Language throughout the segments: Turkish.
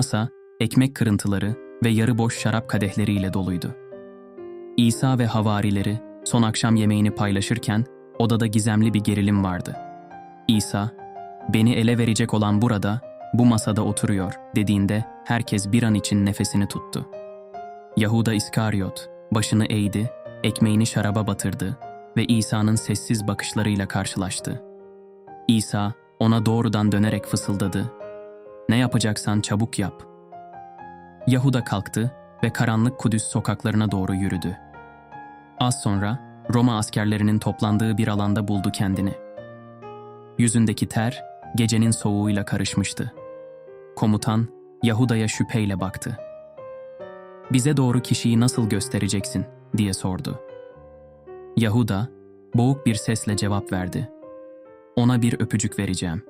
Masa, ekmek kırıntıları ve yarı boş şarap kadehleriyle doluydu. İsa ve havarileri son akşam yemeğini paylaşırken odada gizemli bir gerilim vardı. İsa, beni ele verecek olan burada, bu masada oturuyor dediğinde herkes bir an için nefesini tuttu. Yahuda İskaryot başını eğdi, ekmeğini şaraba batırdı ve İsa'nın sessiz bakışlarıyla karşılaştı. İsa ona doğrudan dönerek fısıldadı. Ne yapacaksan çabuk yap. Yahuda kalktı ve karanlık Kudüs sokaklarına doğru yürüdü. Az sonra Roma askerlerinin toplandığı bir alanda buldu kendini. Yüzündeki ter gecenin soğuğuyla karışmıştı. Komutan Yahuda'ya şüpheyle baktı. Bize doğru kişiyi nasıl göstereceksin diye sordu. Yahuda boğuk bir sesle cevap verdi. Ona bir öpücük vereceğim.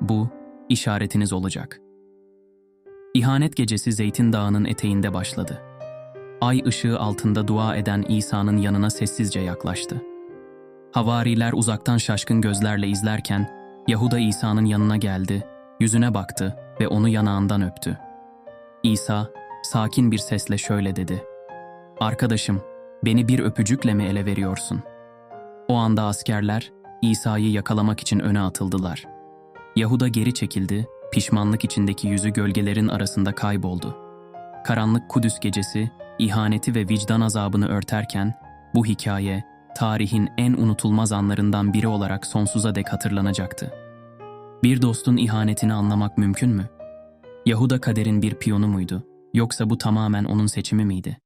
Bu işaretiniz olacak. İhanet gecesi Zeytin Dağı'nın eteğinde başladı. Ay ışığı altında dua eden İsa'nın yanına sessizce yaklaştı. Havariler uzaktan şaşkın gözlerle izlerken Yahuda İsa'nın yanına geldi, yüzüne baktı ve onu yanağından öptü. İsa sakin bir sesle şöyle dedi. Arkadaşım, beni bir öpücükle mi ele veriyorsun? O anda askerler İsa'yı yakalamak için öne atıldılar. Yahuda geri çekildi, pişmanlık içindeki yüzü gölgelerin arasında kayboldu. Karanlık Kudüs gecesi, ihaneti ve vicdan azabını örterken, bu hikaye, tarihin en unutulmaz anlarından biri olarak sonsuza dek hatırlanacaktı. Bir dostun ihanetini anlamak mümkün mü? Yahuda kaderin bir piyonu muydu, yoksa bu tamamen onun seçimi miydi?